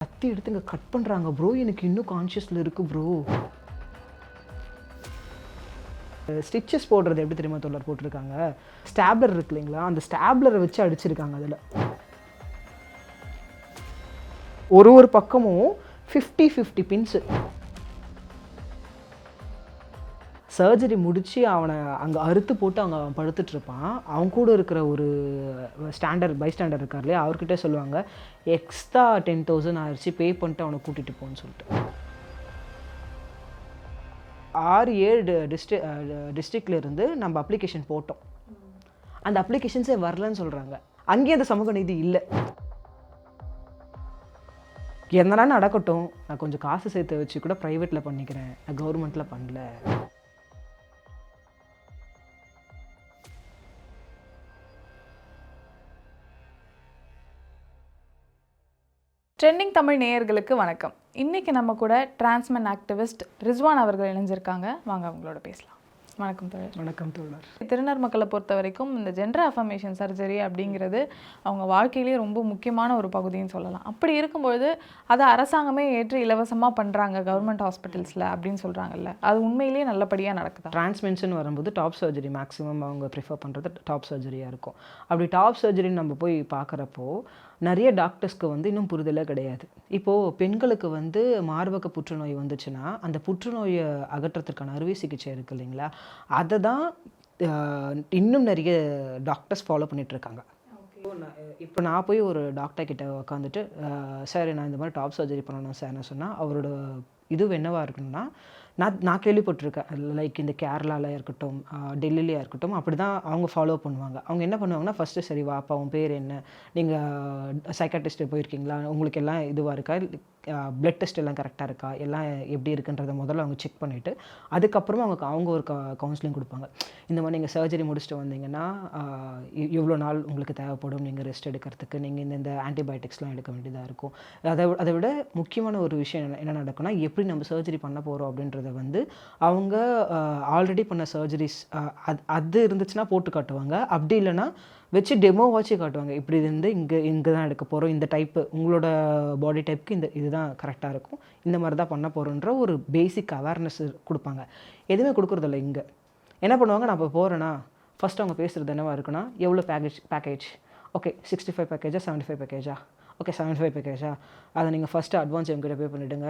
கத்தி எடுத்து இங்கே கட் பண்ணுறாங்க ப்ரோ எனக்கு இன்னும் கான்ஷியஸில் இருக்குது ப்ரோ ஸ்டிச்சஸ் போடுறது எப்படி தெரியுமா தோழர் போட்டிருக்காங்க? ஸ்டாப்லர் இருக்கு இல்லைங்களா? அந்த ஸ்டாப்லரை வச்சு அடிச்சிருக்காங்க அதில். ஒரு ஒரு பக்கமும் ஃபிஃப்டி ஃபிஃப்டி பின்ஸு சர்ஜரி முடித்து அவனை அங்கே அறுத்து போட்டு அவங்க அவன் படுத்துட்ருப்பான் அவங்க அவன் கூட இருக்கிற ஒரு ஸ்டாண்டர்ட் பை ஸ்டாண்டர்ட் இருக்கார் இல்லையா அவர்கிட்ட சொல்லுவாங்க எக்ஸ்ட்ரா டென் தௌசண்ட் ஆயிடுச்சு பே பண்ணிட்டு அவனை கூட்டிகிட்டு போன்னு சொல்லிட்டு. ஆறு ஏழு டிஸ்ட்ரிக் டிஸ்ட்ரிக்ட்லேருந்து நம்ம அப்ளிகேஷன் போட்டோம். அந்த அப்ளிகேஷன்ஸே வரலன்னு சொல்கிறாங்க அங்கேயும் அந்த சமூக நீதி இல்லை. என்னடா நடக்கட்டும் நான் கொஞ்சம் காசு சேர்த்து வச்சு கூட ப்ரைவேட்டில் பண்ணிக்கிறேன் நான் கவர்மெண்ட்டில் பண்ணல. ட்ரெண்டிங் தமிழ் நேயர்களுக்கு வணக்கம். இன்னைக்கு நம்ம கூட டிரான்ஸ்மன் ஆக்டிவிஸ்ட் ரிஸ்வான் அவர்கள் இணைஞ்சிருக்காங்க. வாங்க அவங்களோட பேசலாம். வணக்கம் தோழர். வணக்கம் தோழர். திருநர் மக்களை பொறுத்த வரைக்கும் இந்த ஜெண்டர் அஃபர்மேஷன் சர்ஜரி அப்படிங்கிறது அவங்க வாழ்க்கையிலேயே ரொம்ப முக்கியமான ஒரு பகுதின்னு சொல்லலாம். அப்படி இருக்கும்பொழுது அதை அரசாங்கமே ஏற்று இலவசமாக பண்ணுறாங்க கவர்மெண்ட் ஹாஸ்பிட்டல்ஸில் அப்படின்னு சொல்கிறாங்கல்ல அது உண்மையிலேயே நல்லபடியாக நடக்குதா? டிரான்ஸ்மென்ஷன் வரும்போது டாப் சர்ஜரி மேக்ஸிமம் அவங்க ப்ரிஃபர் பண்ணுறது டாப் சர்ஜரியாக இருக்கும். அப்படி டாப் சர்ஜரின்னு நம்ம போய் பார்க்குறப்போ நிறைய டாக்டர்ஸ்க்கு வந்து இன்னும் புரிதலே கிடையாது. இப்போது பெண்களுக்கு வந்து மார்பக புற்றுநோய் வந்துச்சுன்னா அந்த புற்றுநோயை அகற்றத்துக்கான அறுவை சிகிச்சை இருக்குது இல்லைங்களா? அதை தான் இன்னும் நிறைய டாக்டர்ஸ் ஃபாலோ பண்ணிகிட்ருக்காங்க இப்போ நான் போய் ஒரு டாக்டர் கிட்ட உட்காந்துட்டு சார் நான் இந்த மாதிரி டாப் சர்ஜரி பண்ணணும் சார்னு சொன்னால் அவரோட இது என்னவா இருக்கணும்னா நான் நான் கேள்விப்பட்டிருக்கேன். லைக் இந்த கேரளாவில் இருக்கட்டும் டெல்லிலையாக இருக்கட்டும் அப்படி தான் அவங்க ஃபாலோ பண்ணுவாங்க. அவங்க என்ன பண்ணுவாங்கன்னா ஃபஸ்ட்டு சரி வாப்பா உன் பேர் என்ன? நீங்கள் சைக்காட்டிஸ்ட்டு போயிருக்கீங்களா? உங்களுக்கு எல்லாம் இதுவாக இருக்கா? பிளட் டெஸ்ட் எல்லாம் கரெக்டாக இருக்கா? எல்லாம் எப்படி இருக்குன்றதை முதல்ல அவங்க செக் பண்ணிவிட்டு அதுக்கப்புறமா அவங்க அவங்க ஒரு கவுன்சிலிங் கொடுப்பாங்க. இந்த மாதிரி நீங்கள் சர்ஜரி முடிச்சுட்டு வந்தீங்கன்னா ஆஹ் இவ்வளோ நாள் உங்களுக்கு தேவைப்படும். நீங்கள் ரெஸ்ட் எடுக்கிறதுக்கு நீங்கள் இந்த இந்த ஆன்டிபயோட்டிக்ஸ்லாம் எடுக்க வேண்டியதாக இருக்கும். அதை அதை விட முக்கியமான ஒரு விஷயம் என்ன என்ன நடக்கும்னா எப்படி நம்ம சர்ஜரி பண்ண போகிறோம் அப்படின்றத வந்து அவங்க ஆல்ரெடி பண்ண சர்ஜரிஸ் அது அது இருந்துச்சுன்னா போட்டு காட்டுவாங்க. அப்படி இல்லைன்னா வச்சு டெமோ வச்சு காட்டுவாங்க. இப்படி இருந்து இங்கே இங்கே தான் எடுக்க போகிறோம் இந்த டைப்பு உங்களோட பாடி டைப்புக்கு இந்த இதுதான் கரெக்டாக இருக்கும். இந்த மாதிரி தான் பண்ண போகிறோன்ற ஒரு பேசிக் அவேர்னஸ் கொடுப்பாங்க. எதுவுமே கொடுக்குறதில்ல இங்கே. என்ன பண்ணுவாங்க? நான் இப்போ போகிறேன்னா ஃபஸ்ட் அவங்க பேசுகிறது என்னவா இருக்குன்னா எவ்வளோ package package okay sixty five பேக்கேஜா seventy five பேக்கேஜா ஓகே செவன்ட்டி ஃபைவ் பேக்கேஜா அதை நீங்கள் ஃபஸ்ட்டு அட்வான்ஸ் எங்கிட்ட பே பண்ணிவிடுங்க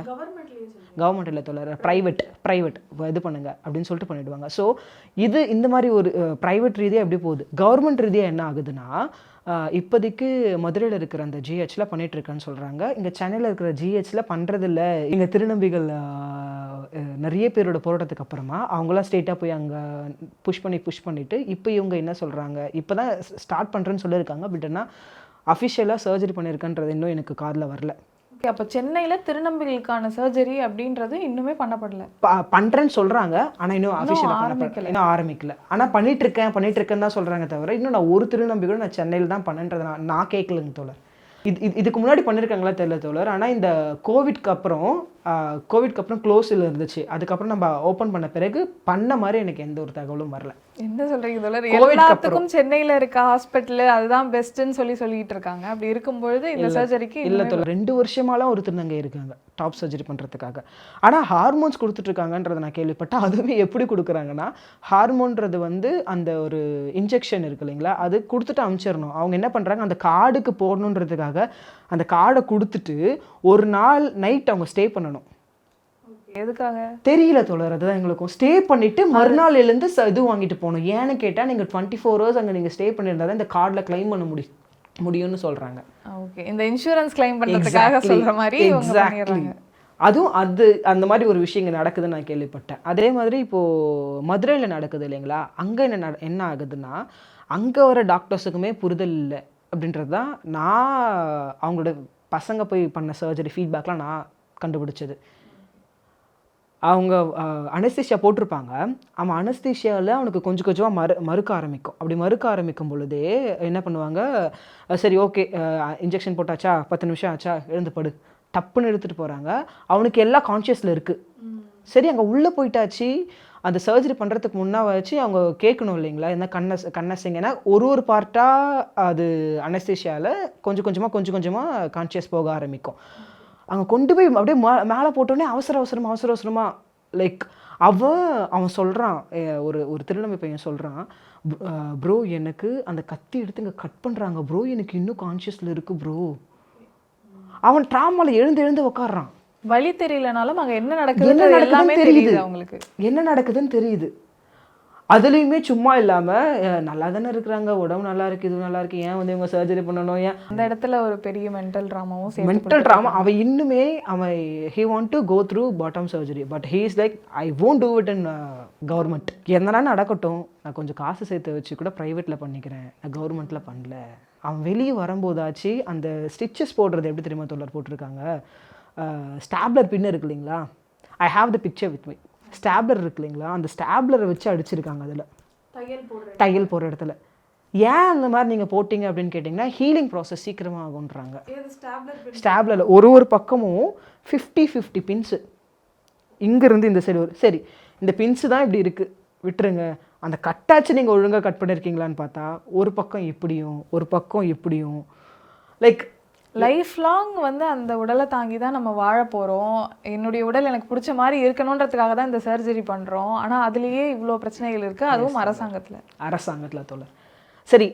கவர்மெண்ட் இல்லை தொழில் ப்ரைவேட் ப்ரைவேட் இது பண்ணுங்க அப்படின்னு சொல்லிட்டு பண்ணிடுவாங்க. ஸோ இது இந்த மாதிரி ஒரு ப்ரைவேட் ரீதியாக எப்படி போகுது? கவர்மெண்ட் ரீதியாக என்ன ஆகுதுன்னா இப்போதைக்கு மதுரையில் இருக்கிற அந்த ஜிஹெச்சில் பண்ணிட்டு இருக்கேன்னு சொல்கிறாங்க இங்கே சென்னையில் இருக்கிற ஜிஹெச்சில் பண்ணுறதில்ல இங்கே திருநம்பிகள் நிறைய பேரோட போராட்டத்துக்கு அப்புறமா அவங்களாம் ஸ்ட்ரெயிட்டாக போய் அங்கே புஷ் பண்ணி புஷ் பண்ணிவிட்டு இப்போ இவங்க என்ன சொல்கிறாங்க இப்போ தான் ஸ்டார்ட் பண்ணுறேன்னு சொல்லியிருக்காங்க. பட் ஆனால் அஃபிஷியலாக சர்ஜரி பண்ணியிருக்கன்றது இன்னும் எனக்கு காதில் வரல. ஓகே அப்போ சென்னையில் திருநம்பிகளுக்கான சர்ஜரி அப்படின்றது இன்னுமே பண்ணப்படல. ப- பண்றேன்னு சொல்றாங்க. ஆனா இன்னும் அஃபிஷியலா ஆரம்பிக்கல. இன்னும் ஆரம்பிக்கல. ஆனா பண்ணிட்டு இருக்கேன் பண்ணிட்டு இருக்கேன்னு தான் சொல்றாங்க தவிர இன்னும் நான் ஒரு திருநம்பி கூட நான் சென்னையில் தான் பண்ணேன்றதை நான் நான் கேட்கலங்க தோழர். இது இது- இதுக்கு முன்னாடி பண்ணியிருக்காங்களா தெரியல தோழர். ஆனா இந்த கோவிட்க்கு அப்புறம் கோவிட்க்கு அப்புறம் க்ளோஸில் இருந்துச்சு. அதுக்கப்புறம் நம்ம ஓப்பன் பண்ண பிறகு பண்ண மாதிரி எனக்கு எந்த ஒரு தகவலும் வரல. என்ன சொல்றீங்க தோழர்? எல்லாத்துக்கும் சென்னையில இருக்க ஹாஸ்பிட்டல் அதுதான் பெஸ்ட்னு சொல்லி சொல்லிட்டு இருக்காங்க. அப்படி இருக்கும்பொழுது இந்த சர்ஜரிக்கு இல்ல தோழர். ரெண்டு வருஷமாலாம் ஒரு திருநங்கை இருக்காங்க. டாப் சர்ஜரி பண்றதுக்காக. ஆனா ஹார்மோன்ஸ் கொடுத்துட்டு இருக்காங்கன்றத நான் கேள்விப்பட்டேன் அதுவுமே எப்படி கொடுக்குறாங்கன்னா ஹார்மோன்றது வந்து அந்த ஒரு இன்ஜெக்ஷன் இருக்கு இல்லைங்களா அது கொடுத்துட்டு அனுப்பிச்சிடணும் அவங்க என்ன பண்றாங்க அந்த கார்டுக்கு போடணுன்றதுக்காக அந்த கார்டை கொடுத்துட்டு ஒரு நாள் நைட் அவங்க ஸ்டே பண்ணணும். எதுக்காக? தெரியல தோழர் அதுதான் எங்களுக்கும். ஸ்டே பண்ணிட்டு மறுநாள் எழுந்து இது வாங்கிட்டு போகணும். ஏன்னு கேட்டா நீங்க டுவெண்ட்டி ஃபோர் ஹவர்ஸ் அங்க நீங்க ஸ்டே பண்ணியிருந்தா தான் இந்த கார்டில் க்ளைம் பண்ண முடியும். முடியும்னு சொல்றாங்க. ஓகே இந்த இன்சூரன்ஸ் கிளைம் Exactly. சொல்ற மாதிரி. பண்ணிடுறாங்க. அதுவும் அது அந்த மாதிரி ஒரு விஷயம் இங்கே நடக்குதுன்னு நான் கேள்விப்பட்டேன். அதே மாதிரி இப்போது மதுரையில் நடக்குது இல்லைங்களா? அங்கே என்ன நட என்ன ஆகுதுன்னா அங்கே வர டாக்டர்ஸுக்குமே புரிதல் இல்லை அப்படின்றது தான் நான் அவங்களோட பசங்க போய் பண்ண சர்ஜரி ஃபீட்பேக்லாம் நான் கண்டுபிடிச்சது. அவங்க அனஸ்தீஷியா போட்டிருப்பாங்க. அவன் அனஸ்தீஷியாவில் அவனுக்கு கொஞ்சம் கொஞ்சமாக மறு மறுக்க ஆரம்பிக்கும். அப்படி மறுக்க ஆரம்பிக்கும் பொழுதே என்ன பண்ணுவாங்க? சரி ஓகே இன்ஜெக்ஷன் போட்டாச்சா? பத்து நிமிஷம் ஆச்சா? எழுந்து படு. டப்புன்னு எடுத்துகிட்டு போகிறாங்க அவனுக்கு எல்லாம் கான்ஷியஸில் இருக்குது சரி அங்கே உள்ளே போயிட்டாச்சு. அந்த சர்ஜரி பண்ணுறதுக்கு முன்னா வச்சு அவங்க கேட்கணும் இல்லைங்களா? என்ன கண்ணை கண்ணசிங்க ஏன்னா ஒரு ஒரு பார்ட்டாக அது அனஸ்தீஷியாவில் கொஞ்சம் கொஞ்சமாக கொஞ்சம் கொஞ்சமாக கான்ஷியஸ் போக ஆரம்பிக்கும். அங்கே கொண்டு போய் அப்படியே மா- மேலே போட்டோடனே அவசர அவசரமா அவசர அவசரமா லைக் அவன் அவன் சொல்கிறான் ஒரு ஒரு திருநம்பி பையன் சொல்கிறான் ப்ரோ எனக்கு அந்த கத்தி எடுத்து இங்கே கட் பண்ணுறாங்க ப்ரோ எனக்கு இன்னும் கான்ஷியஸில் இருக்கு ப்ரோ அவன் ட்ராமால எழுந்து எழுந்து உட்காடுறான் வழி தெரியலனாலும் அங்க என்ன என்ன நடக்குது நடக்குதுன்னு எல்லாமே தெரியுது. தெரியுது அவங்களுக்கு. என்ன நடக்குதுன்னு தெரியுது. அதுலேயுமே சும்மா இல்லாமல் நல்லா தானே இருக்கிறாங்க. உடம்பு நல்லா இருக்கு இது நல்லா இருக்கு. ஏன் வந்து இவங்க சர்ஜரி பண்ணணும்? ஏன்? அந்த இடத்துல ஒரு பெரிய மென்டல் ட்ராமாவும் மென்டல் ட்ராமா அவன் இன்னுமே அவன் he want to go through bottom surgery but he is like I won't do it in government என்னன்னா நடக்கட்டும் நான் கொஞ்சம் காசு சேர்த்து வச்சு கூட ப்ரைவேட்டில் பண்ணிக்கிறேன். நான் கவர்மெண்ட்டில் பண்ணல. அவன் வெளியே வரும்போதாச்சு அந்த ஸ்டிச்சஸ் போடுறது எப்படி தெரியுமா தொடர் போட்டிருக்காங்க? ஸ்டாப்லர் பின் இருக்கு இல்லைங்களா? I have the picture with me stapler இருக்கு இல்லைங்களா? அந்த ஸ்டாப்லரை வச்சு அடிச்சிருக்காங்க அதில். தையல் போடுற இடத்துல. ஏன் அந்த மாதிரி நீங்கள் போட்டிங்க அப்படின்னு கேட்டிங்கன்னா ஹீலிங் ப்ராசஸ் சீக்கிரமாக ஆகுன்றாங்க ஸ்டாப்லர் ஒரு ஒரு பக்கமும் ஃபிஃப்டி ஃபிஃப்டி பின்ஸு இங்கேருந்து இந்த சைடு ஒரு சரி இந்த பின்ஸு தான் இப்படி இருக்குது விட்டுருங்க. அந்த கட்டாச்சு நீங்கள் ஒழுங்காக கட் பண்ணியிருக்கீங்களான்னு பார்த்தா ஒரு பக்கம் இப்படியும் ஒரு பக்கம் இப்படியும். லைக் லைஃப் லாங் வந்து அந்த உடலை தாங்கி தான் நம்ம வாழ போறோம். என்னுடைய உடல் எனக்கு பிடிச்ச மாதிரி இருக்கணுன்றதுக்காக தான் இந்த சர்ஜரி பண்றோம். ஆனா அதுலயே இவ்வளோ பிரச்சனைகள் இருக்கு. அதுவும் அரசாங்கத்துல. அரசாங்கத்தில் தோழர் சரி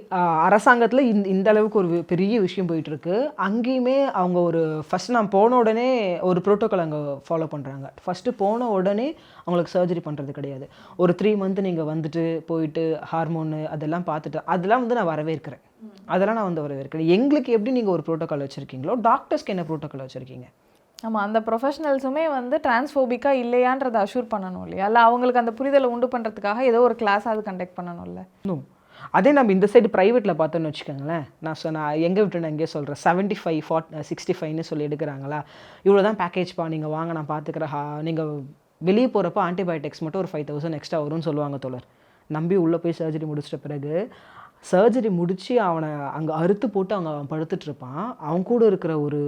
அரசாங்கத்தில் இந்த இந்த அளவுக்கு ஒரு பெரிய விஷயம் போயிட்டு இருக்கு அங்கேயுமே அவங்க ஒரு ஃபர்ஸ்ட் நான் போன உடனே ஒரு ப்ரோட்டோக்கால் அங்கே ஃபாலோ பண்ணுறாங்க ஃபஸ்ட்டு போன உடனே அவங்களுக்கு சர்ஜரி பண்ணுறது கிடையாது. ஒரு த்ரீ மந்த் நீங்கள் வந்துட்டு போயிட்டு ஹார்மோனு அதெல்லாம் பார்த்துட்டு அதெல்லாம் வந்து நான் வரவேற்கிறேன். அதெல்லாம் நான் வந்து வரவேற்கிறேன் எங்களுக்கு எப்படி நீங்கள் ஒரு ப்ரோட்டோக்கால் வச்சுருக்கீங்களோ டாக்டர்ஸ்க்கு என்ன ப்ரோட்டோக்கால் வச்சுருக்கீங்க? ஆமா அந்த ப்ரொஃபஷனல்ஸுமே வந்து டிரான்ஸ்ஃபோபிக்கா இல்லையான்றதை அஷூர் பண்ணணும் இல்லையா? இல்ல அவங்களுக்கு அந்த புரிதலை உண்டு பண்றதுக்காக ஏதோ ஒரு கிளாஸாவது கண்டக்ட் பண்ணணும்ல. அதே நம்ம இந்த சைடு ப்ரைவேட்டில் பார்த்தோன்னு வச்சுக்கோங்களேன். நான் சொ நான் எங்கே விட்டு எங்கேயே சொல்கிறேன் செவன்ட்டி ஃபைவ் ஃபார்ட் சிக்ஸ்டி ஃபைவ்னு சொல்லி எடுக்கிறாங்களா? இவ்வளோ தான் பேக்கேஜ்ப்பா நீங்கள் வாங்க நான் பார்த்துக்கிறேன். ஹா நீங்கள் வெளியே போகிறப்ப ஆன்டிபயோட்டிக்ஸ் மட்டும் ஒரு ஃபைவ் தௌசண்ட் எக்ஸ்ட்ரா வரும்னு சொல்லுவாங்க தோழர். நம்பி உள்ளே போய் சர்ஜரி முடிச்சிட்ட பிறகு சர்ஜரி முடித்து அவனை அங்கே அறுத்து போட்டு அங்கே அவன் படுத்துட்ருப்பான் அவன் கூட இருக்கிற ஒரு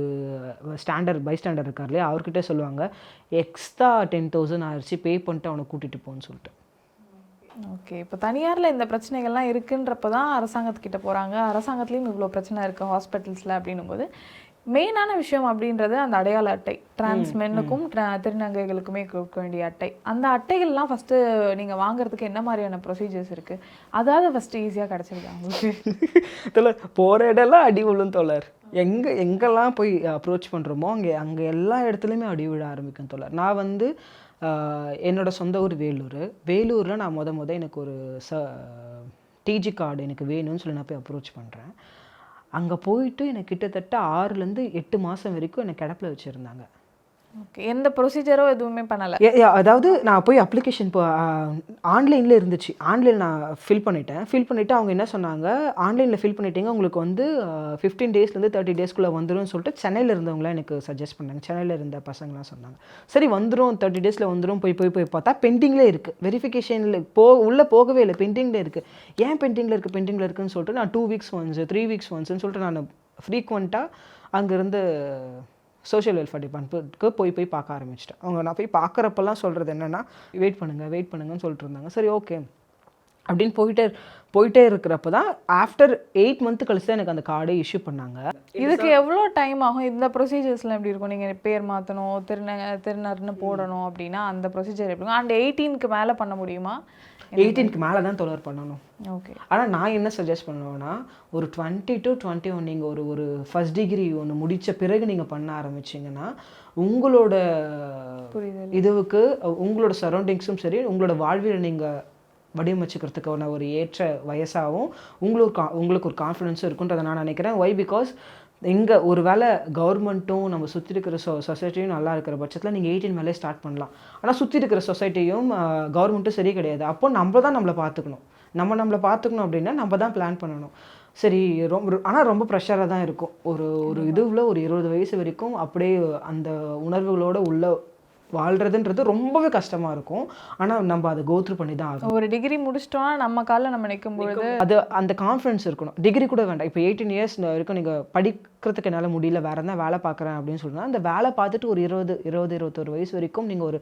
ஸ்டாண்டர்ட் பை ஸ்டாண்டர்ட் இருக்கார் இல்லையா அவர்கிட்ட சொல்லுவாங்க எக்ஸ்ட்ரா டென் தௌசண்ட் ஆயிடுச்சு பே பண்ணிட்டு அவனை கூட்டிகிட்டு போன்னு சொல்லிட்டு. ஓகே இப்போ தனியாரில் இந்த பிரச்சனைகள்லாம் இருக்குன்றப்ப தான் அரசாங்கத்துக்கிட்ட போகிறாங்க அரசாங்கத்துலேயும் இவ்வளோ பிரச்சனை இருக்குது ஹாஸ்பிட்டல்ஸில் அப்படின்னும் போது மெயினான விஷயம் அப்படின்றது அந்த அடையாள அட்டை. டிரான்ஸ் மென்னுக்கும் திருநங்கைகளுக்குமே கொடுக்க வேண்டிய அட்டை. அந்த அட்டைகள்லாம் ஃபர்ஸ்ட் நீங்க வாங்குறதுக்கு என்ன மாதிரியான ப்ரொசீஜர்ஸ் இருக்கு? அதாவது ஃபர்ஸ்ட் ஈஸியா கிடைச்சிருக்கா உங்களுக்கு? தோழர் போகிற இடம்லாம் அடி விழும் தோழர். எங்கே எங்கெல்லாம் போய் அப்ரோச் பண்ணுறோமோ அங்கே அங்கே எல்லா இடத்துலையுமே அடி விழ ஆரம்பிக்கும் தோழர். நான் வந்து என்னோட சொந்த ஊர் வேலூர். வேலூரில் நான் முத முத எனக்கு ஒரு ச டிஜி கார்டு எனக்கு வேணும்னு சொல்லி நான் போய் அப்ரோச் பண்ணுறேன் அங்கே போயிட்டு எனக்கு கிட்டத்தட்ட ஆறுலேருந்து எட்டு மாதம் வரைக்கும் என்னை கிடப்பில் வச்சுருந்தாங்க. எந்த ப்ரொசீஜரோ எதுவுமே பண்ணலை. அதாவது நான் போய் அப்ளிகேஷன் இப்போ ஆன்லைனில் இருந்துச்சு. ஆன்லைன் நான் ஃபில் பண்ணிட்டேன். ஃபில் பண்ணிவிட்டு அவங்க என்ன சொன்னாங்க? ஆன்லைனில் ஃபில் பண்ணிட்டீங்க உங்களுக்கு வந்து ஃபிஃப்டீன் டேஸ்லேருந்து தேர்ட்டி டேஸ்க்குள்ளே வந்துரும்னு சொல்லிட்டு சென்னையில் இருந்தவங்களாம் எனக்கு சஜஸ்ட் பண்ணாங்க. சென்னையில் இருந்த பசங்களாம் சொன்னாங்க. சரி வந்துடும் தேர்ட்டி டேஸில் வந்துடும் போய் போய் போய் பார்த்தா பெண்டிங்லேயே இருக்குது வெரிஃபிகேஷனில் போ உள்ளே போகவே இல்லை. பெண்டிங்கில் இருக்குது ஏன் பெண்டிங்கில் இருக்குது பெண்டிங்கில் இருக்குதுன்னு சொல்லிட்டு நான் two weeks once three weeks ஒன்ஸ்னு சொல்லிட்டு நான் ஃப்ரீக்வெண்ட்டாக அங்கேருந்து சோஷியல் வெல்ஃபேர் டிபார்ட்மெண்ட்டுக்கு போய் போய் பார்க்க ஆரம்பிச்சிட்டேன். அவங்க நான் போய் பார்க்குறப்பெல்லாம் சொல்கிறது என்னென்னா வெயிட் பண்ணுங்கள் வெயிட் பண்ணுங்கன்னு சொல்லிட்டு இருந்தாங்க. சரி ஓகே அப்படின்னு போயிட்டே போயிட்டே இருக்கிறப்ப தான் ஆஃப்டர் எயிட் மந்த் கழிச்சு தான் எனக்கு அந்த கார்டே இஷ்யூ பண்ணாங்க. இதுக்கு எவ்வளோ டைம் ஆகும்? இந்த ப்ரொசீஜர்ஸ்லாம் எப்படி இருக்கும்? நீங்கள் பேர் மாற்றணும் திருந திருநர்னு போடணும் அப்படின்னா அந்த ப்ரொசீஜர் எப்படி இருக்கும்? அண்ட் எயிட்டீனுக்கு மேலே பண்ண முடியுமா? எயிட்டீனுக்கு மேலே தான் தொடர் பண்ணணும். ஓகே ஆனால் நான் என்ன சஜஸ்ட் பண்ணுவேன்னா ஒரு டுவெண்ட்டி டு டுவெண்ட்டி ஒன் நீங்கள் ஒரு ஒரு ஃபஸ்ட் டிகிரி ஒன்று முடித்த பிறகு நீங்கள் பண்ண ஆரம்பிச்சிங்கன்னா உங்களோட இதுவுக்கு உங்களோட சரௌண்டிங்ஸும் சரி உங்களோட வாழ்வியலை நீங்கள் வடிவமைச்சுக்கிறதுக்கான ஒரு ஏற்ற வயசாகவும் உங்களுக்கு கா- உங்களுக்கு ஒரு கான்ஃபிடென்ஸும் இருக்குன்றதை நான் நினைக்கிறேன். ஒய் பிகாஸ் இங்கே ஒரு வேளை கவர்மெண்ட்டும் நம்ம சுற்றி இருக்கிற சொ சொசைட்டியும் நல்லா இருக்கிற பட்சத்தில் நீங்கள் எயிட்டீன் மேலே ஸ்டார்ட் பண்ணலாம். ஆனால் சுற்றி இருக்கிற சொசைட்டியும் கவர்மெண்ட்டும் சரி கிடையாது. அப்போ நம்ம தான் நம்மளை பார்த்துக்கணும். நம்ம நம்மளை பார்த்துக்கணும் அப்படின்னா நம்ம தான் பிளான் பண்ணணும். சரி ரொம்ப ஆனால் ரொம்ப ப்ரெஷராக தான் இருக்கும். ஒரு ஒரு இதுவில் ஒரு இருபது வயசு வரைக்கும் அப்படியே அந்த உணர்வுகளோட உள்ள வாழ்கிறதுன்றது ரொம்பவே கஷ்டமாக இருக்கும். ஆனால் நம்ம அதை கோத்ரூ பண்ணி தான் ஆகணும். ஒரு டிகிரி முடிச்சிட்டோம்னா நம்ம காலில் நம்ம நிற்கும் பொழுது அது அந்த கான்ஃபிடன்ஸ் இருக்கணும். டிகிரி கூட வேண்டாம். இப்போ எயிட்டீன் இயர்ஸ் வரைக்கும் நீங்கள் படிக்கிறதுக்கு என்னால் முடியல. வேறு என்ன வேலை பார்க்குறேன் அப்படின்னு சொன்னால் அந்த வேலை பார்த்துட்டு ஒரு இருபது இருபது இருபத்தொரு வயசு வரைக்கும் நீங்கள் ஒரு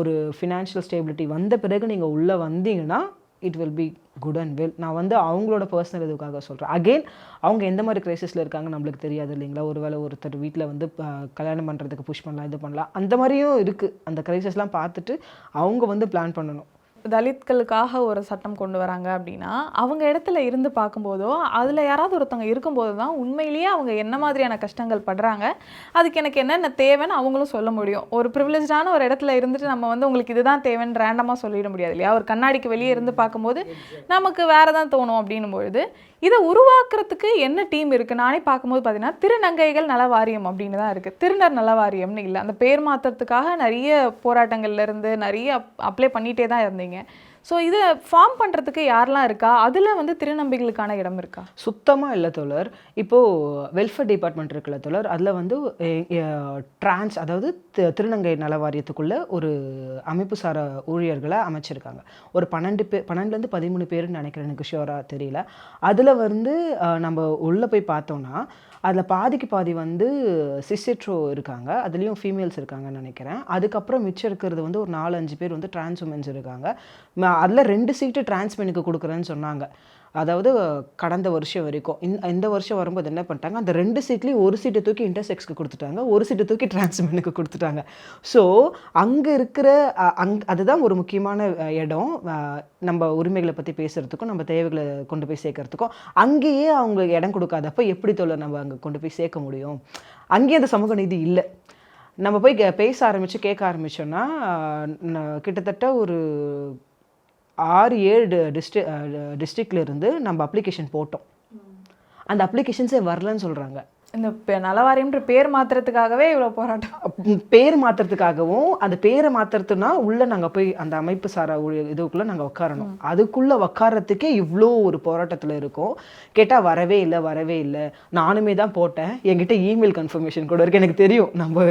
ஒரு ஃபினான்ஷியல் ஸ்டேபிலிட்டி வந்த பிறகு நீங்கள் உள்ளே வந்தீங்கன்னா it will be good and well நான் வந்து அவங்களோட பர்சனல் இதுக்காக சொல்கிறேன் அகெயின் அவங்க எந்த மாதிரி கிரைசிஸில் இருக்காங்க நம்மளுக்கு தெரியாது இல்லைங்களா? ஒருவேளை ஒருத்தர் வீட்டில் வந்து கல்யாணம் பண்ணுறதுக்கு புஷ் பண்ணலாம் இது பண்ணலாம். அந்த மாதிரியும் இருக்குது அந்த கிரைசிஸ்லாம் பார்த்துட்டு அவங்க வந்து பிளான் பண்ணணும். தலித்களுக்காக ஒரு சட்டம் கொண்டு வராங்க அப்படின்னா அவங்க இடத்துல இருந்து பார்க்கும்போதோ அதில் யாராவது ஒருத்தவங்க இருக்கும்போது தான் உண்மையிலேயே அவங்க என்ன மாதிரியான கஷ்டங்கள் படுறாங்க அதுக்கு எனக்கு என்னென்ன தேவைன்னு அவங்களும் சொல்ல முடியும். ஒரு ப்ரிவிலேஜான ஒரு இடத்துல இருந்துட்டு நம்ம வந்து உங்களுக்கு இதுதான் தேவைன்னு ரேண்டமாக சொல்லிட முடியாது இல்லையா? ஒரு கண்ணாடிக்கு வெளியே இருந்து பார்க்கும்போது நமக்கு வேறு தான் தோணும் அப்படின்னும் பொழுது இதை உருவாக்குறதுக்கு என்ன டீம் இருக்குது நானே பார்க்கும்போது பார்த்தீங்கன்னா திருநங்கைகள் நல வாரியம் அப்படின்னு தான் இருக்குது திருநர் நல வாரியம்னு இல்லை. அந்த பேர் மாற்றத்துக்காக நிறைய போராட்டங்கள்ல இருந்து நிறைய அப்ளை பண்ணிகிட்டே தான் இருந்தீங்க. ஸோ இதை ஃபார்ம் பண்ணுறதுக்கு யாரெல்லாம் இருக்கா? அதில் வந்து திருநம்பிகளுக்கான இடம் இருக்கா? சுத்தமாக இல்லை தோழர். இப்போது வெல்ஃபேர் டிபார்ட்மெண்ட் இருக்குல்ல தோழர் அதில் வந்து ட்ரான்ஸ் அதாவது தி- திருநங்கை நலவாரியத்துக்குள்ள ஒரு அமைப்பு சார ஊழியர்களை அமைச்சிருக்காங்க. ஒரு பன்னெண்டு பேர் பன்னெண்டுலேருந்து பதிமூணு பேருன்னு நினைக்கிறேன் எனக்கு ஷியோராக தெரியல. அதில் வந்து நம்ம உள்ளே போய் பார்த்தோன்னா அதில் பாதிக்கு பாதி வந்து சிசிட்ரோ இருக்காங்க. அதுலேயும் ஃபீமேல்ஸ் இருக்காங்கன்னு நினைக்கிறேன். அதுக்கப்புறம் மிச்சம் இருக்கிறது வந்து ஒரு நாலு அஞ்சு பேர் வந்து டிரான்ஸ் உமன்ஸ் இருக்காங்க. அதில் ரெண்டு சீட்டு டிரான்ஸ்மெனுக்கு கொடுக்குறேன்னு சொன்னாங்க. அதாவது கடந்த வருஷம் வரைக்கும். இந்த இந்த வருஷம் வரும்போது என்ன பண்ணிட்டாங்க? அந்த ரெண்டு சீட்லேயும் ஒரு சீட்டை தூக்கி இன்டர்செக்ஸ்க்கு கொடுத்துட்டாங்க. ஒரு சீட்டை தூக்கி டிரான்ஸ்மெனுக்கு கொடுத்துட்டாங்க. ஸோ அங்கே இருக்கிற அங் அதுதான் ஒரு முக்கியமான இடம். நம்ம உரிமைகளை பற்றி பேசுகிறதுக்கும் நம்ம தேவைகளை கொண்டு போய் சேர்க்கறதுக்கும். அங்கேயே அவங்களுக்கு இடம் கொடுக்காதப்போ எப்படி தொழில் நம்ம அங்கே கொண்டு போய் சேர்க்க முடியும்? அங்கேயே அந்த சமூக நீதி இல்லை. நம்ம போய் பேச ஆரம்பித்து கேட்க ஆரம்பிச்சோன்னா கிட்டத்தட்ட ஒரு ஆறு ஏழு டிஸ்ட்ரி டிஸ்ட்ரிக்ட்ல இருந்து நம்ம அப்ளிகேஷன் போட்டோம். அந்த அப்ளிகேஷன்ஸே வரலன்னு சொல்கிறாங்க இந்த நலவாரியம்ன்ற பேர் மாத்துறதுக்காகவே இவ்வளோ போராட்டம். பேர் மாத்துறதுக்காகவும் அந்த பேரை மாத்துறதுனா உள்ள நாங்க போய் அந்த அமைப்பு சாரா இதுக்குள்ள நாங்க உட்காரணும் அதுக்குள்ள உட்காரத்துக்கே இவ்வளோ ஒரு போராட்டத்துல இருக்கோம். கேட்டா வரவே இல்லை வரவே இல்லை. நானுமே தான் போட்டேன். என்கிட்ட இமெயில் கன்ஃபர்மேஷன் கூட இருக்கு. எனக்கு தெரியும். நம்ம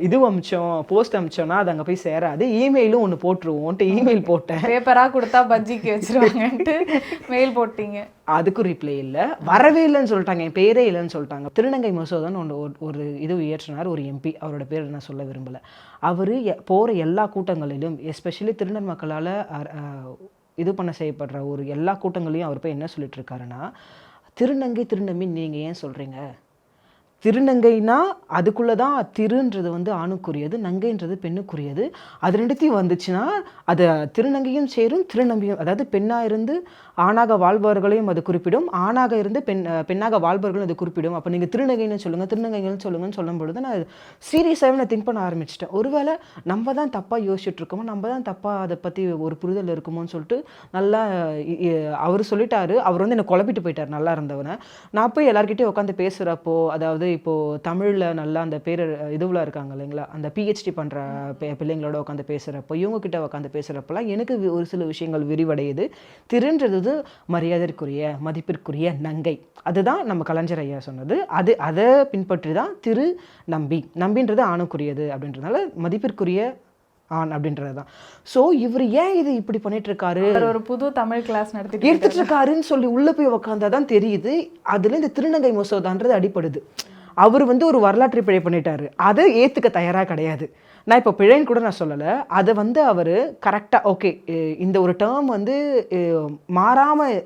இது அமிச்சோம் போஸ்ட் அமிச்சோம்னா அது அங்க போய் சேராது. இமெயிலும் ஒன்று போட்டுருவோன்ட்டு இமெயில் போட்டேன். பேப்பராக கொடுத்தா பஜ்ஜிக்கு வச்சிருவாங்கன்ட்டு மெயில் போட்டீங்க. அதுக்கும் ரிப்ளை இல்லை. வரவே இல்லைன்னு சொல்லிட்டாங்க. என் பேரே இல்லைன்னு சொல்லிட்டாங்க. திருநங்கை மசோதான்னு ஒன்று ஒரு- ஒரு இது இயற்றினார் ஒரு எம்பி அவரோட பேர் நான் சொல்ல விரும்பலை. அவர் போகிற எல்லா கூட்டங்களிலும் எஸ்பெஷலி திருநர் மக்களால் இது பண்ண செய்யப்படுற ஒரு எல்லா கூட்டங்களையும் அவர் போய் என்ன சொல்லிட்டு இருக்காருன்னா திருநங்கை திருநம்பி நீங்கள் ஏன் சொல்கிறீங்க திருநங்கைனா அதுக்குள்ளே தான் திருன்றது வந்து ஆணுக்குரியது நங்கைன்றது பெண்ணுக்குரியது. அது ரெண்டுத்தையும் வந்துச்சுன்னா அது திருநங்கையும் சேரும் திருநம்பியும் அதாவது பெண்ணாக இருந்து ஆணாக வாழ்பவர்களையும் அது குறிப்பிடும் ஆணாக இருந்து பெண் பெண்ணாக வாழ்பவர்களும் அது குறிப்பிடும். அப்போ நீங்கள் திருநங்கைன்னு சொல்லுங்கள் திருநங்கைகள்னு சொல்லுங்கன்னு சொல்லும் பொழுது நான் சீரியஸாகவே நான் திங்க் பண்ண ஆரம்பிச்சிட்டேன். ஒருவேளை நம்ம தான் தப்பாக யோசிச்சுட்ருக்கோமோ நம்ம தான் தப்பாக அதை பற்றி ஒரு புரிதல் இருக்குமோன்னு சொல்லிட்டு நல்லா அவர் சொல்லிட்டாரு. அவர் வந்து என்னை குழப்பிட்டு போயிட்டார் நல்லா இருந்தவனை. நான் போய் எல்லாருக்கிட்டே உட்காந்து பேசுகிறப்போ அதாவது இப்போது தமிழில் நல்லா அந்த பேர் இதுவில் இருக்காங்க இல்லைங்களா? அந்த பிஹெச்டி பண்ணுற பிள்ளைங்களோட உட்காந்து பேசுகிறப்போ இவங்க கிட்ட உட்காந்து பேசுகிறப்பெல்லாம் எனக்கு ஒரு சில விஷயங்கள் விரிவடையுது. திருன்றது மரியாதைக்குரிய மதிப்பிற்குரிய நங்கை. அதுதான் நம்ம கலைஞர் ஐயா சொன்னது. அது அதை பின்பற்றி தான் திரு நம்பி நம்பின்றது ஆணுக்குரியது அப்படின்றதுனால மதிப்பிற்குரிய ஆண் அப்படின்றது தான் ஸோ இவர் ஏன் இது இப்படி பண்ணிட்டு இருக்காரு ஒரு புது தமிழ் கிளாஸ் நடத்திட்டு எடுத்துட்டு இருக்காருன்னு சொல்லி உள்ள போய் உக்காந்தா தான் தெரியுது. அதுல இந்த திருநங்கை மசோதான்றது அடிப்படுது அவர் வந்து ஒரு வரலாற்று பிழை பண்ணிட்டாரு. அதை ஏற்றுக்க தயாராக கிடையாது. நான் இப்போ பிழைன்னு கூட நான் சொல்லலை. அதை வந்து அவர் கரெக்டாக ஓகே இந்த ஒரு டேர்ம் வந்து மாறாமல்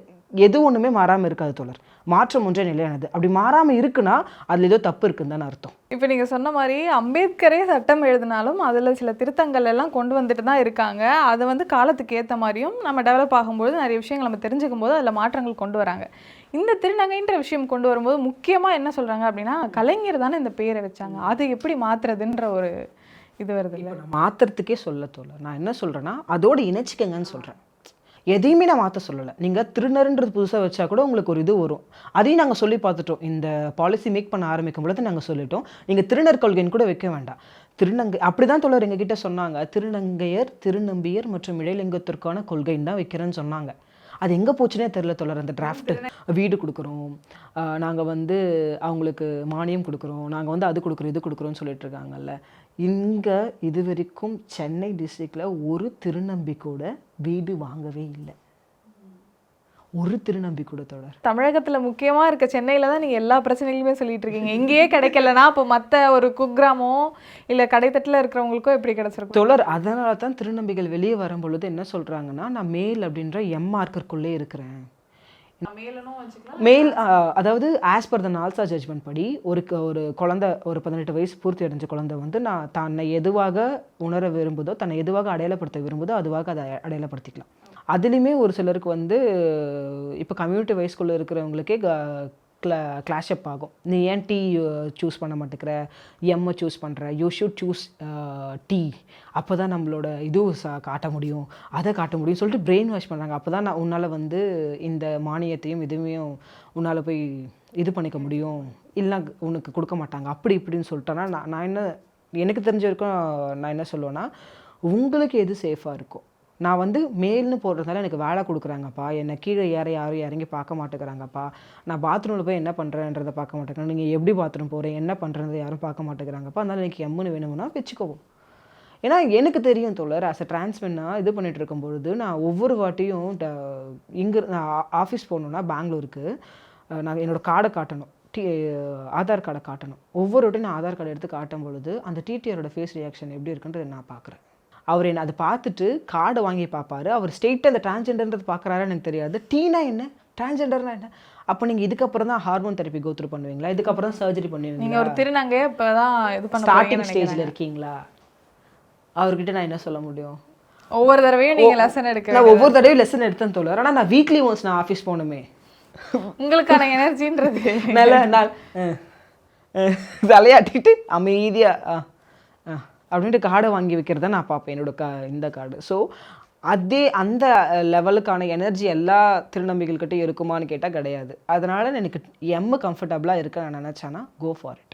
எது ஒன்றுமே மாறாமல் இருக்காது தோழர். மாற்றம் ஒன்றே நிலையானது. அப்படி மாறாம இருக்குன்னா அதுல ஏதோ தப்பு இருக்குன்னு தானே அர்த்தம். இப்போ நீங்க சொன்ன மாதிரி அம்பேத்கரே சட்டம் எழுதினாலும் அதுல சில திருத்தங்கள் எல்லாம் கொண்டு வந்துட்டு தான் இருக்காங்க. அதை வந்து காலத்துக்கு ஏத்த மாதிரியும் நம்ம டெவலப் ஆகும்போது நிறைய விஷயங்கள் நம்ம தெரிஞ்சுக்கும் போது அதில் மாற்றங்கள் கொண்டு வராங்க. இந்த திருநங்கைன்ற விஷயம் கொண்டு வரும்போது முக்கியமா என்ன சொல்றாங்க அப்படின்னா கலைஞர் தானே இந்த பேரை வச்சாங்க. அதை எப்படி மாத்துறதுன்ற ஒரு இது வருது இல்ல? நான் மாத்துறதுக்கே சொல்ல தோல நான் என்ன சொல்றேன்னா அதோட இணைச்சிக்கங்கன்னு சொல்றேன். எதையுமே நான் மாற்ற சொல்லலை. நீங்கள் திருநருன்றது புதுசாக வச்சா கூட உங்களுக்கு ஒரு இது வரும். அதையும் நாங்கள் சொல்லி பார்த்துட்டோம். இந்த பாலிசி மேக் பண்ண ஆரம்பிக்கும் பொழுது நாங்கள் சொல்லிட்டோம். நீங்கள் திருநர் கொள்கைன்னு கூட வைக்க வேண்டாம். திருநங்கை அப்படிதான் தொடர் எங்ககிட்ட சொன்னாங்க. திருநங்கையர் திருநம்பியர் மற்றும் இடைலிங்கத்திற்கான கொள்கைன்னு தான் வைக்கிறேன்னு சொன்னாங்க. அது எங்கே போச்சுனே தெரில தொடர் அந்த டிராஃப்ட் வீடு கொடுக்குறோம். நாங்கள் வந்து அவங்களுக்கு மானியம் கொடுக்குறோம். நாங்கள் வந்து அது கொடுக்குறோம் இது கொடுக்குறோம்னு சொல்லிட்டு இருக்காங்கல்ல. இங்கே இது வரைக்கும் சென்னை டிஸ்ட்ரிக்டில் ஒரு திருநம்பி கூட வீடு வாங்கவே இல்லை. ஒரு திருநம்பி கூட தொடர். தமிழகத்துல முக்கியமா இருக்க சென்னையில தான் நீங்க எல்லா பிரச்சனைகளுமே சொல்லிட்டு இருக்கீங்க. இங்கேயே கிடைக்கலனா அப்போ மத்த ஒரு குக்கிராமோ இல்ல கடைத்தட்டுல இருக்கிறவங்களுக்கோ எப்படி கிடைச்சிருக்கும்? தொடர் அதனால தான் திருநம்பிகள் வெளியே வரும் பொழுது என்ன சொல்றாங்கன்னா நான் மேல் அப்படின்ற எம் மார்க்கருக்குள்ளே இருக்கிறேன். மேல் அதாவது as per the NALSA judgment படி ஒரு ஒரு குழந்தை ஒரு பதினெட்டு வயசு பூர்த்தி அடைஞ்ச குழந்தை வந்து நான் தன்னை எதுவாக உணர விரும்புதோ தன்னை எதுவாக அடையாளப்படுத்த விரும்புதோ அதுவாக அதை அடையாளப்படுத்திக்கலாம். அதுலேயுமே ஒரு சிலருக்கு வந்து இப்போ கம்யூனிட்டி வயசுக்குள்ளே இருக்கிறவங்களுக்கே கிளா கிளாஷப் ஆகும். நீ ஏன் டீ சூஸ் பண்ண மாட்டேங்கிற? எம்மை சூஸ் பண்ணுற யூ ஷுட் சூஸ் டீ அப்போ தான் நம்மளோட இது காட்ட முடியும். அதை காட்ட முடியும் சொல்லிட்டு பிரெயின் வாஷ் பண்ணுறாங்க அப்போ தான் நான் உன்னால் வந்து இந்த மானியத்தையும் இதுவையும் உன்னால் போய் இது பண்ணிக்க முடியும். இல்லை உனக்கு கொடுக்க மாட்டாங்க. அப்படி இப்படின்னு சொல்லிட்டேன்னா நான் நான் என்ன எனக்கு தெரிஞ்ச வரைக்கும் நான் என்ன சொல்லுவேன்னா உங்களுக்கு எது சேஃபாக இருக்கும் நான் வந்து மேல்னு போடுறதுனால எனக்கு வேலை கொடுக்குறாங்கப்பா. என்னை கீழே ஏற யாரும் இறங்கி பார்க்க மாட்டேங்கிறாங்கப்பா. நான் பாத்ரூமில் போய் என்ன பண்ணுறேன்றதை பார்க்க மாட்டேங்கிறேன் நீங்கள் எப்படி பாத்ரூம் போகிறேன் என்ன பண்ணுறது யாரும் பார்க்க மாட்டேங்கிறாங்கப்பா. அதனால் எனக்கு எம்முன்னு வேணும்னா வச்சுக்கோவோம் ஏன்னா எனக்கு தெரியும் தோழர் ஆஸ் அ டிரான்ஸ்மென்னாக இது பண்ணிகிட்டு இருக்கும் பொழுது நான் ஒவ்வொரு வாட்டியும் ட- நான் ஆஃபீஸ் போகணுன்னா பெங்களூருக்கு நான் என்னோடய கார்டை காட்டணும். டி ஆதார் கார்டை காட்டணும். ஒவ்வொரு வாட்டியும் நான் ஆதார் கார்டை எடுத்து காட்டும் பொழுது அந்த டிடிஆரோட ஃபேஸ் ரியாக்ஷன் எப்படி இருக்குன்றது நான் பார்க்குறேன். அவர் என்ன அதை பார்த்துட்டு கார்டை வாங்கி பார்ப்பாரு. அவர் ஸ்ட்ரெயிட்டாக அந்த டிரான்ஸ்ஜெண்டர்ன்றது பார்க்குறாரு எனக்கு தெரியாது. டீனா என்ன? டிரான்ஸ்ஜெண்டர்னா என்ன? அப்போ நீங்கள் இதுக்கப்புறம் தான் ஹார்மோன் தெரப்பி கோத்ரூ பண்ணுவீங்களா? இதுக்கப்புறம் தான் சர்ஜரி பண்ணுவீங்களா? நீங்க ஒரு திருநங்கைய இப்பதான் இது பண்ண ஸ்டார்டிங் ஸ்டேஜில் இருக்கீங்களா? அவர்கிட்ட நான் என்ன சொல்ல முடியும்? ஒவ்வொரு தடவையும் நீங்க லெசன் எடுக்க ஒவ்வொரு தடவையும் லெசன் எடுத்தேன் தோழர் ஆனால் நான் வீக்லி ஒன்ஸ் நான் ஆஃபீஸ் போகணுமே. உங்களுக்கான எனர்ஜின்றது நல்ல நாள் தலையாட்டிட்டு அமைதியாக அப்படின்ட்டு கார்டை வாங்கி வைக்கிறத நான் பார்ப்பேன் என்னோட கா இந்த கார்டு ஸோ அதே அந்த லெவலுக்கான எனர்ஜி எல்லா திருநம்பிகள்கிட்டையும் இருக்குமான்னு கேட்டால் கிடையாது. அதனால் எனக்கு எம்மு கம்ஃபர்டபுளாக இருக்க நான் நினச்சேன்னா கோ ஃபார் இட்